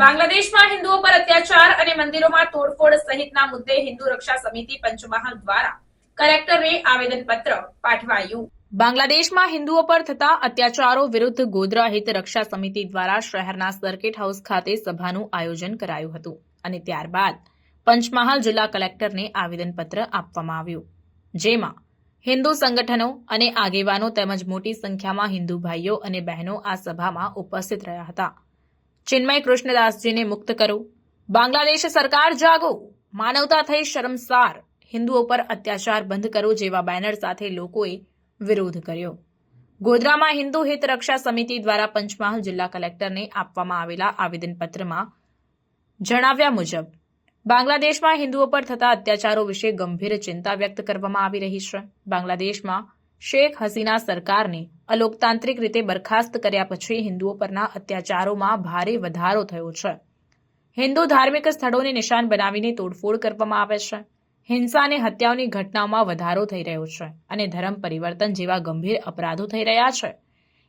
બાંગ્લાદેશમાં હિન્દુઓ પર અત્યાચાર અને મંદિરોમાં તોડફોડ સહિતના મુદ્દે હિન્દુ રક્ષા સમિતિ પંચમહાલ દ્વારા કલેક્ટરને આવેદનપત્ર પાઠવાયું. બાંગ્લાદેશમાં હિન્દુઓ પર થતા અત્યાચારો વિરુદ્ધ ગોધરા હિત રક્ષા સમિતિ દ્વારા શહેરના સર્કિટ હાઉસ ખાતે સભાનું આયોજન કરાયું હતું અને ત્યારબાદ પંચમહાલ જિલ્લા કલેક્ટરને આવેદનપત્ર આપવામાં આવ્યું. જેમાં હિન્દુ સંગઠનો અને આગેવાનો તેમજ મોટી સંખ્યામાં હિન્દુ ભાઈઓ અને બહેનો આ સભામાં ઉપસ્થિત રહ્યા હતા. ચિન્મય કૃષ્ણદાસજીને મુક્ત કરો. બાંગ્લાદેશ સરકાર જાગો. માનવતા થઈ શરમસાર હિન્દુઓ પર અત્યાચાર બંધ કરો જેવા બેનર સાથે લોકોએ વિરોધ કર્યો. ગોધરામાં હિન્દુ હિત રક્ષા સમિતિ દ્વારા પંચમહાલ જિલ્લા કલેક્ટરને આપવામાં આવેલા આવેદનપત્રમાં જણાવ્યા મુજબ, બાંગ્લાદેશમાં હિન્દુઓ પર થતા અત્યાચારો વિશે ગંભીર ચિંતા વ્યક્ત કરવામાં આવી રહી છે. બાંગ્લાદેશમાં શેખ હસીના સરકારને અલોકતાંત્રિક રીતે બરખાસ્ત કર્યા પછી હિન્દુઓ પરના અત્યાચારોમાં ભારે વધારો થયો છે. હિન્દુ ધાર્મિક સ્થળોને નિશાન બનાવીને તોડફોડ કરવામાં આવે છે. હિંસા અને હત્યાઓની ઘટનાઓમાં વધારો થઈ રહ્યો છે અને ધર્મ પરિવર્તન જેવા ગંભીર અપરાધો થઈ રહ્યા છે.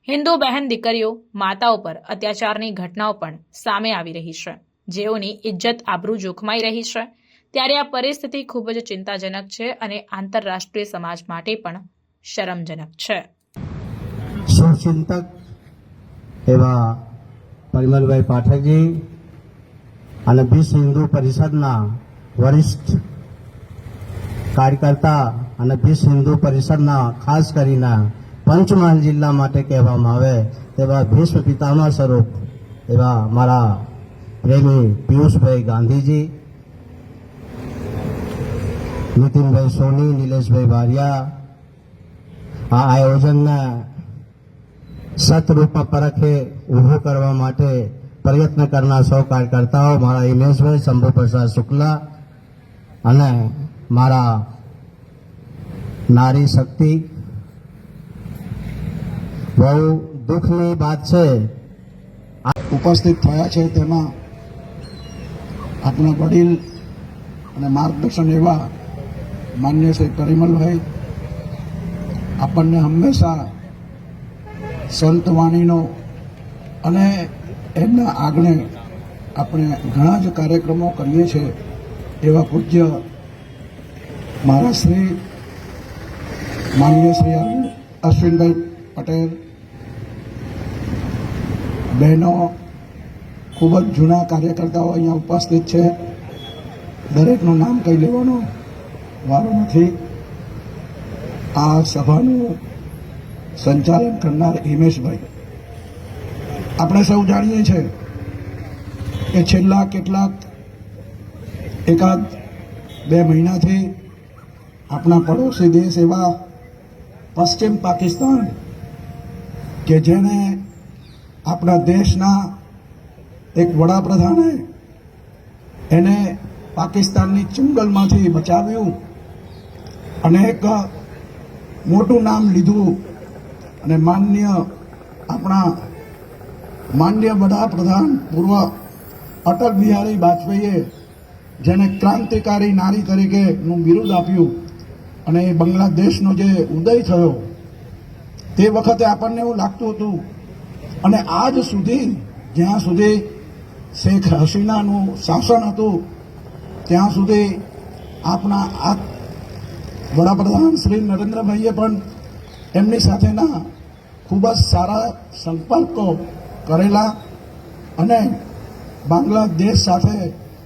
હિન્દુ બહેન દીકરીઓ, માતાઓ પર અત્યાચારની ઘટનાઓ પણ સામે આવી રહી છે. જેઓની ઇજ્જત આબરૂ જોખમાઈ રહી છે. ત્યારે આ પરિસ્થિતિ ખૂબ જ ચિંતાજનક છે અને આંતરરાષ્ટ્રીય સમાજ માટે પણ શરમજનક છે. શુભચિંતક એવા પરિમલભાઈ પાઠકજી અને વિશ્વ હિન્દુ પરિષદના વરિષ્ઠ કાર્યકર્તા અને વિશ્વ હિન્દુ પરિષદના ખાસ કરીને પંચમહાલ જિલ્લા માટે કહેવામાં આવે તેવા ભીષ્મ પિતામહ સ્વરૂપ એવા મારા પ્રેમી પિયુષભાઈ ગાંધીજી, નીતિનભાઈ સોની, નિલેશભાઈ બારિયા આ આયોજનને સતરૂપ પરખે ઊભું કરવા માટે પ્રયત્ન કરનાર સૌ કાર્યકર્તાઓ, મારા હિમેશભાઈ શંભુ પ્રસાદ શુક્લા અને મારા નારી શક્તિ. બહુ દુઃખની વાત છે. ઉપસ્થિત થયા છે તેમાં આપણા વડીલ અને માર્ગદર્શન એવા માન્ય શ્રી પરિમલભાઈ આપણને હંમેશા સંત વાણીનો અને એમના આગણે આપણે ઘણા જ કાર્યક્રમો કરીએ છીએ એવા પૂજ્ય મારા શ્રી માનનીય શ્રી અશ્વિનભાઈ પટેલ. બહેનો ખૂબ જ જૂના કાર્યકર્તાઓ અહીંયા ઉપસ્થિત છે. દરેકનું નામ કહી લેવાનો વારો નથી. આ સભાનું સંચાલન કરનાર હિમેશભાઈ. આપણે સૌ જાણીએ છીએ કે છેલ્લા કેટલાક એકાદ બે મહિનાથી આપણા પડોશી દેશ એવા પશ્ચિમ પાકિસ્તાન કે જેને આપણા દેશના એક વડાપ્રધાને એને પાકિસ્તાનની ચુંગલમાંથી બચાવ્યું. અને એક મોટું નામ લીધું અને માન્ય આપણા માન્ય વડાપ્રધાન પૂર્વ અટલ બિહારી વાજપેયીએ જેને ક્રાંતિકારી નારી તરીકેનું બિરુદ આપ્યું અને એ બાંગ્લાદેશનો જે ઉદય થયો, તે વખતે આપણને એવું લાગતું હતું અને આજ સુધી, જ્યાં સુધી શેખ હસીનાનું શાસન હતું, ત્યાં સુધી આપણા આ વડાપ્રધાન શ્રી નરેન્દ્રભાઈએ પણ એમની સાથેના ખૂબ જ સારા સંપર્કો કરેલા અને બાંગ્લાદેશ સાથે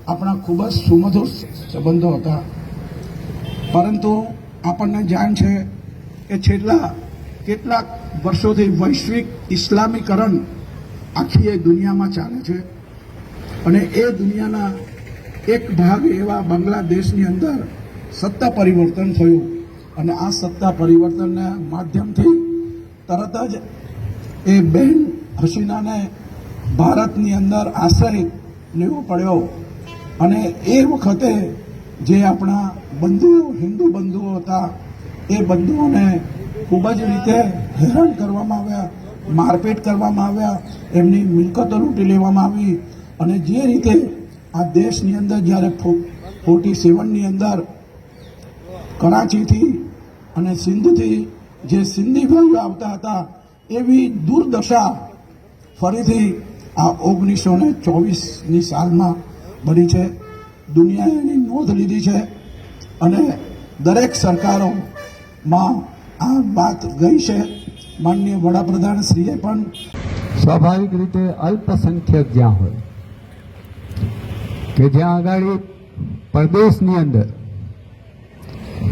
આપણા ખૂબ જ સુમધુર સંબંધો હતા. પરંતુ આપણને જાણ છે કે છેલ્લા કેટલાક વર્ષોથી વૈશ્વિક ઇસ્લામીકરણ આખી એ દુનિયામાં ચાલે છે અને એ દુનિયાના એક ભાગ એવા બાંગ્લાદેશની અંદર સત્તા પરિવર્તન થયું અને આ સત્તા પરિવર્તનના માધ્યમથી તરત જ એ બહેન હસીનાને ભારતની અંદર આશ્રય લેવો પડ્યો અને એ વખતે જે આપણા બંધુઓ હિન્દુ બંધુઓ હતા, એ બંધુઓને ખૂબ જ રીતે હેરાન કરવામાં આવ્યા, મારપીટ કરવામાં આવ્યા, એમની મિલકતો લૂંટી લેવામાં આવી અને જે રીતે આ દેશની અંદર જ્યારે ફોર્ટી સેવનની અંદર કરાચીથી અને સિંધથી જે સિંધી ભાઈઓ આવતા હતા એવી દુર્દશા ફરીથી આ ઓગણીસો ને ચોવીસની સાલમાં બની છે. દુનિયાએ એની નોંધ લીધી છે અને દરેક સરકારોમાં આ વાત ગઈ છે. માનનીય વડાપ્રધાન શ્રીએ પણ સ્વાભાવિક રીતે અલ્પસંખ્યક જ્યાં હોય, કે જ્યાં આગળ પ્રદેશની અંદર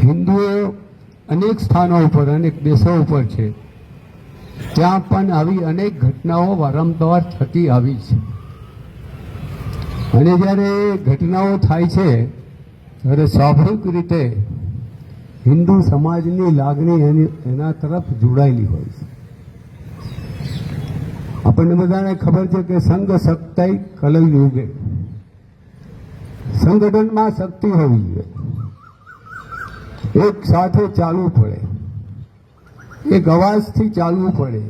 હિન્દુઓ અનેક સ્થાનો ઉપર, અનેક દેશો ઉપર છે, ત્યાં પણ આવી અનેક ઘટનાઓ વારંવાર થતી આવી છે. અને જ્યારે ઘટનાઓ થાય છે, ત્યારે સ્વાભાવિક રીતે હિન્દુ સમાજની લાગણી એની, એના તરફ જોડાયેલી હોય છે. આપણને બધાને ખબર છે કે સંઘ સત્તાય કલયુગે. સંગઠનમાં શક્તિ હોવી જોઈએ. એક સાથે ચાલવું પડે. એક અવાજથી ચાલવું પડે.